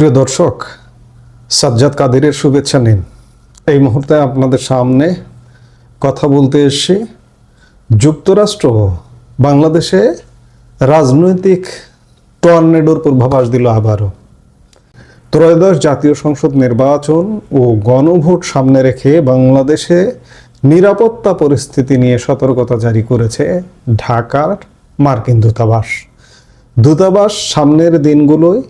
প্রিয় দর্শক, সাজ্জাদ কাদেরের শুভেচ্ছা নিন। এই মুহূর্তে আপনাদের সামনে কথা বলতে এসেছি, যুক্তরাষ্ট্র, বাংলাদেশে রাজনৈতিক টর্নেডোর পূর্বাভাস দিল আবারও। ত্রয়োদশ জাতীয় সংসদ নির্বাচন ও গণভোট সামনে রেখে বাংলাদেশে নিরাপত্তা পরিস্থিতি নিয়ে সতর্কতা জারি করেছে ঢাকার মার্কিন দূতাবাস। দূতাবাস সামনের দিনগুলোয়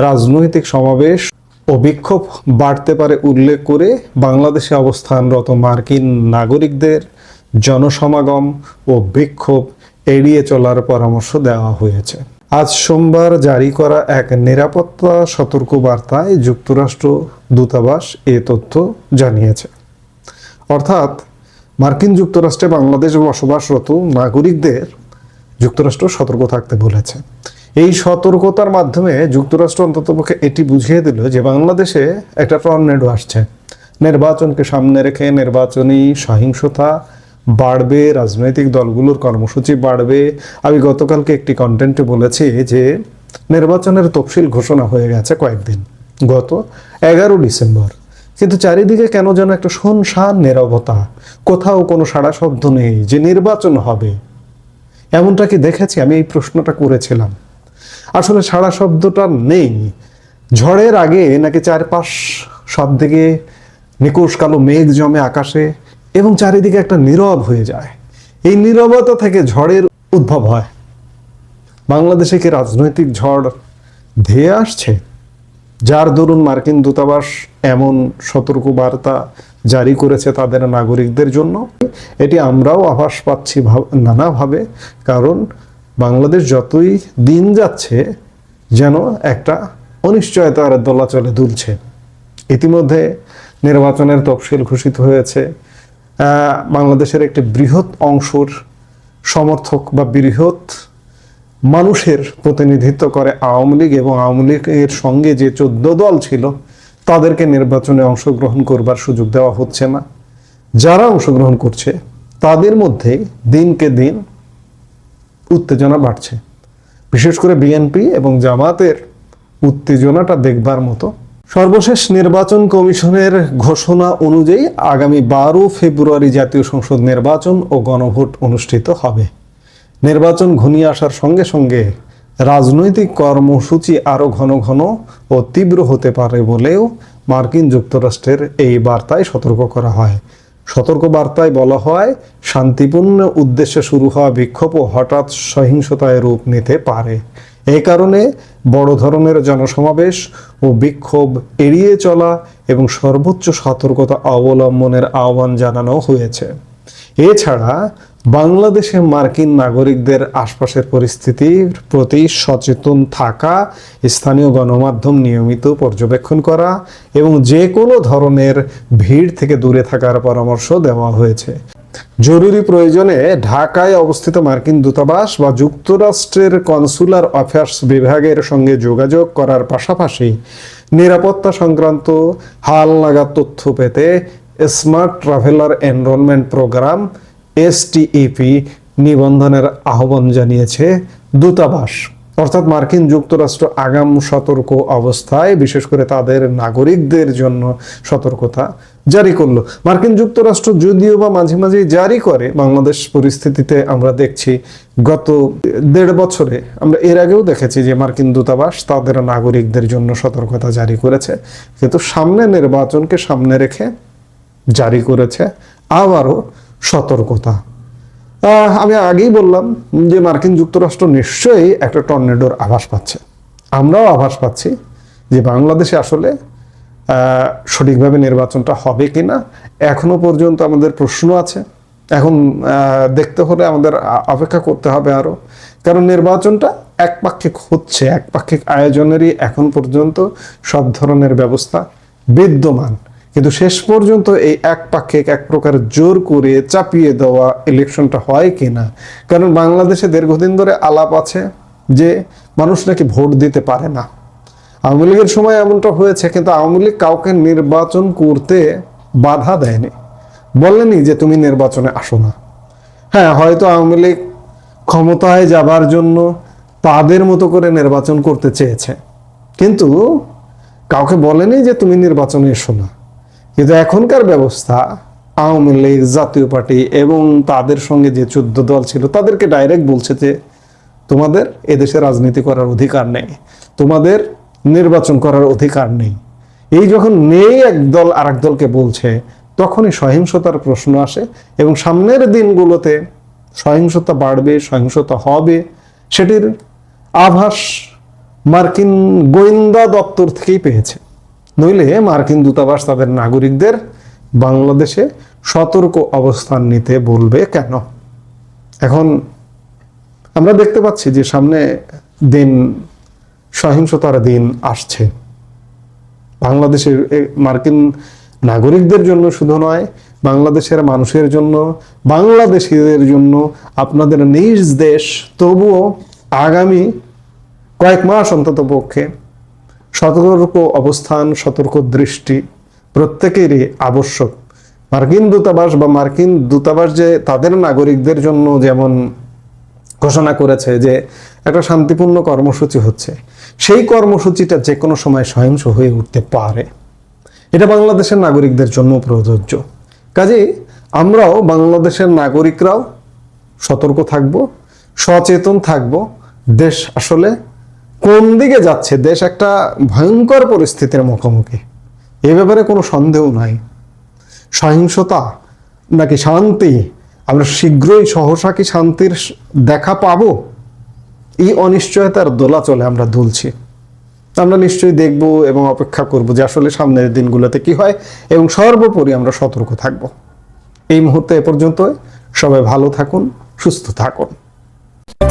রাজনৈতিক সমাবেশ ও বিক্ষোভ বাড়তে পারে উল্লেখ করে বাংলাদেশে অবস্থানরত মার্কিন নাগরিকদের জনসমাগম ও বিক্ষোভ এড়িয়ে চলার পরামর্শ দেওয়া হয়েছে। আজ সোমবার জারি করা এক নিরাপত্তা সতর্ক বার্তায় যুক্তরাষ্ট্র দূতাবাস এ তথ্য জানিয়েছে। অর্থাৎ, মার্কিন যুক্তরাষ্ট্রে বাংলাদেশ বসবাসরত নাগরিকদের যুক্তরাষ্ট্র সতর্ক থাকতে বলেছে। এই সতর্কতার মাধ্যমে যুক্তরাষ্ট্র অন্ততপক্ষে এটি বুঝিয়ে দিল যে বাংলাদেশে একটা টর্নেডো আসছে। নির্বাচনকে সামনে রেখে নির্বাচনী সহিংসতা বাড়বে, রাজনৈতিক দলগুলোর কর্মসূচি বাড়বে। আমি গতকালকে একটি কন্টেন্টে বলেছি যে নির্বাচনের তফসিল ঘোষণা হয়ে গেছে কয়েকদিন, গত এগারো ডিসেম্বর। কিন্তু চারিদিকে কেন যেন একটা শুনশান নীরবতা, কোথাও কোনো সাড়া শব্দ নেই যে নির্বাচন হবে। এমনটা কি দেখেছি? আমি এই প্রশ্নটা করেছিলাম। আসলে সাড়া শব্দটা নেই। ঝড়ের আগে নাকি চারপাশ সব দিকে নিকোষ কালো মেঘ জমে আকাশে এবং চারিদিকে একটা নীরব হয়ে যায়। এই নীরবতা থেকে ঝড়ের উদ্ভব হয়। বাংলাদেশে কি রাজনৈতিক ঝড় ধেয়ে আসছে? যার দরুন মার্কিন দূতাবাস এমন সতর্ক বার্তা জারি করেছে তাদের নাগরিকদের জন্য, এটি আমরাও আভাস পাচ্ছি ভাব- নানাভাবে। কারণ বাংলাদেশ যতই দিন যাচ্ছে, যেন একটা অনিশ্চয়তার দোলা চলে দুলছে। ইতিমধ্যে নির্বাচনের তফসিল ঘোষিত হয়েছে। বাংলাদেশের একটি বৃহৎ অংশর সমর্থক বা বৃহৎ মানুষের প্রতিনিধিত্ব করে আওয়ামী লীগ এবং আওয়ামী লীগের সঙ্গে যে চোদ্দ দল ছিল, তাদেরকে নির্বাচনে অংশগ্রহণ করবার সুযোগ দেওয়া হচ্ছে না। যারা অংশগ্রহণ করছে, তাদের মধ্যে দিনকে দিন উত্তেজনা বাড়ছে। বিশেষ করে বিএনপি এবং জামাতের উত্তেজনাটা দেখবার মতো। সর্বশেষ নির্বাচন কমিশনের ঘোষণা অনুযায়ী আগামী বারো ফেব্রুয়ারি জাতীয় সংসদ নির্বাচন ও গণভোট অনুষ্ঠিত হবে। নির্বাচন ঘনিয়ে আসার সঙ্গে সঙ্গে রাজনৈতিক কর্মসূচি আরও ঘন ঘন ও তীব্র হতে পারে বলেও মার্কিন যুক্তরাষ্ট্রের এই বার্তায় সতর্ক করা হয়। সতর্ক বার্তায় বলা হয়, শান্তিপূর্ণ উদ্দেশ্যে শুরু হওয়া বিক্ষোভও হঠাৎ সহিংসতায় রূপ নিতে পারে। এ কারণে বড় ধরনের জনসমাবেশ ও বিক্ষোভ এড়িয়ে চলা এবং সর্বোচ্চ সতর্কতা অবলম্বনের আহ্বান জানানো হয়েছে। এছাড়া বাংলাদেশে মার্কিন নাগরিকদের আশপাশের পরিস্থিতির প্রতি সচেতন থাকা, স্থানীয় গণমাধ্যম নিয়মিত পর্যবেক্ষণ করা এবং যে কোনো ধরনের ভিড় থেকে দূরে থাকার পরামর্শ দেওয়া হয়েছে। জরুরি প্রয়োজনে ঢাকায় অবস্থিত মার্কিন দূতাবাস বা যুক্তরাষ্ট্রের কনসুলার অ্যাফেয়ার্স বিভাগের সঙ্গে যোগাযোগ করার পাশাপাশি নিরাপত্তা সংক্রান্ত হাল নাগাদ তথ্য পেতে Smart Traveler Enrollment Program STEP নিবন্ধনের আহ্বান জানিয়েছে দূতাবাস। অর্থাৎ মার্কিন যুক্তরাষ্ট্র আগাম সতর্ক অবস্থায়, বিশেষ করে তাদের নাগরিকদের জন্য সতর্কতা জারি করল। মার্কিন যুক্তরাষ্ট্র যদিও বা মাঝে মাঝে জারি করে, বাংলাদেশ পরিস্থিতিতে আমরা দেখছি গত দেড় বছরে আমরা এর আগেও দেখেছি যে মার্কিন দূতাবাস তাদের নাগরিকদের জন্য সতর্কতা জারি করেছে। কিন্তু সামনে নির্বাচনকে সামনে রেখে জারি করেছে আবারও সতর্কতা। আমি আগেই বললাম যে মার্কিন যুক্তরাষ্ট্র নিশ্চয়ই একটা টর্নেডোর আভাস পাচ্ছে। আমরাও আভাস পাচ্ছি যে বাংলাদেশে আসলে সঠিকভাবে নির্বাচনটা হবে কি না এখনও পর্যন্ত আমাদের প্রশ্ন আছে। এখন দেখতে হলে আমাদের অপেক্ষা করতে হবে আরও কারণ নির্বাচনটা একপাক্ষিক হচ্ছে, একপাক্ষিক আয়োজনেরই এখন পর্যন্ত সব ধরনের ব্যবস্থা বিদ্যমান। কিন্তু শেষ পর্যন্ত এই একপাক্ষিক এক প্রকার জোর করে চাপিয়ে দেওয়া ইলেকশনটা হয় কিনা? কারণ বাংলাদেশে দীর্ঘদিন ধরে আলাপ আছে যে মানুষ নাকি ভোট দিতে পারে না। আওয়ামী লীগের সময় এমনটা হয়েছে, কিন্তু আওয়ামী লীগ কাউকে নির্বাচন করতে বাধা দেয়নি। বলেনি যে তুমি নির্বাচনে আসো না। হ্যাঁ হয়তো আওয়ামী লীগ ক্ষমতায় যাবার জন্য তাদের মতো করে নির্বাচন করতে চেয়েছে। কিন্তু কাউকে বলেনি যে তুমি নির্বাচনে এসো না। কিন্তু এখনকার ব্যবস্থা, আওয়ামী লীগ, জাতীয় পার্টি এবং তাদের সঙ্গে যে চোদ্দ দল ছিল, তাদেরকে ডাইরেক্ট বলছে যে, তোমাদের এদেশে রাজনীতি করার অধিকার নেই। তোমাদের নির্বাচন করার অধিকার নেই। এই যখন নেই, এক দল আর দলকে বলছে, তখনই সহিংসতার প্রশ্ন আসে এবং সামনের দিনগুলোতে সহিংসতা বাড়বে, সহিংসতা হবে। সেটির আভাস মার্কিন গোয়েন্দা দপ্তর থেকেই পেয়েছে। নইলে মার্কিন দূতাবাস তাদের নাগরিকদের বাংলাদেশে সতর্ক অবস্থান নিতে বলবে কেন? এখন আমরা দেখতে পাচ্ছি যে সামনে দিন, সহিংসতার দিন আসছে। বাংলাদেশের মার্কিন নাগরিকদের জন্য শুধু নয়, বাংলাদেশের মানুষের জন্য, বাংলাদেশিদের জন্য, আপনাদের নিজ দেশ। তবুও আগামী কয়েক মাস অন্তত পক্ষে সতর্ক অবস্থান, সতর্ক দৃষ্টি প্রত্যেকেরই আবশ্যক। মার্কিন দূতাবাস বা মার্কিন দূতাবাস যে তাদের নাগরিকদের জন্য যেমন ঘোষণা করেছে যে একটা শান্তিপূর্ণ কর্মসূচি হচ্ছে, সেই কর্মসূচিটা যে কোনো সময় সহিংস হয়ে উঠতে পারে। এটা বাংলাদেশের নাগরিকদের জন্য প্রযোজ্য। কাজেই আমরাও বাংলাদেশের নাগরিকরাও সতর্ক থাকব, সচেতন থাকব। দেশ আসলে কোন দিকে যাচ্ছে? দেশ একটা ভয়ঙ্কর পরিস্থিতির মুখোমুখি। এ ব্যাপারে কোনো সন্দেহ নাই। সহিংসতা নাকি শান্তি? আমরা শীঘ্রই সহসা কি শান্তির দেখা পাবো? এই অনিশ্চয়তার দোলাচলে আমরা দুলছি। আমরা নিশ্চয়ই দেখব এবং অপেক্ষা করব যে আসলে সামনের দিনগুলোতে কি হয় এবং সর্বোপরি আমরা সতর্ক থাকব। এই মুহূর্তে এ পর্যন্ত সবাই ভালো থাকুন, সুস্থ থাকুন।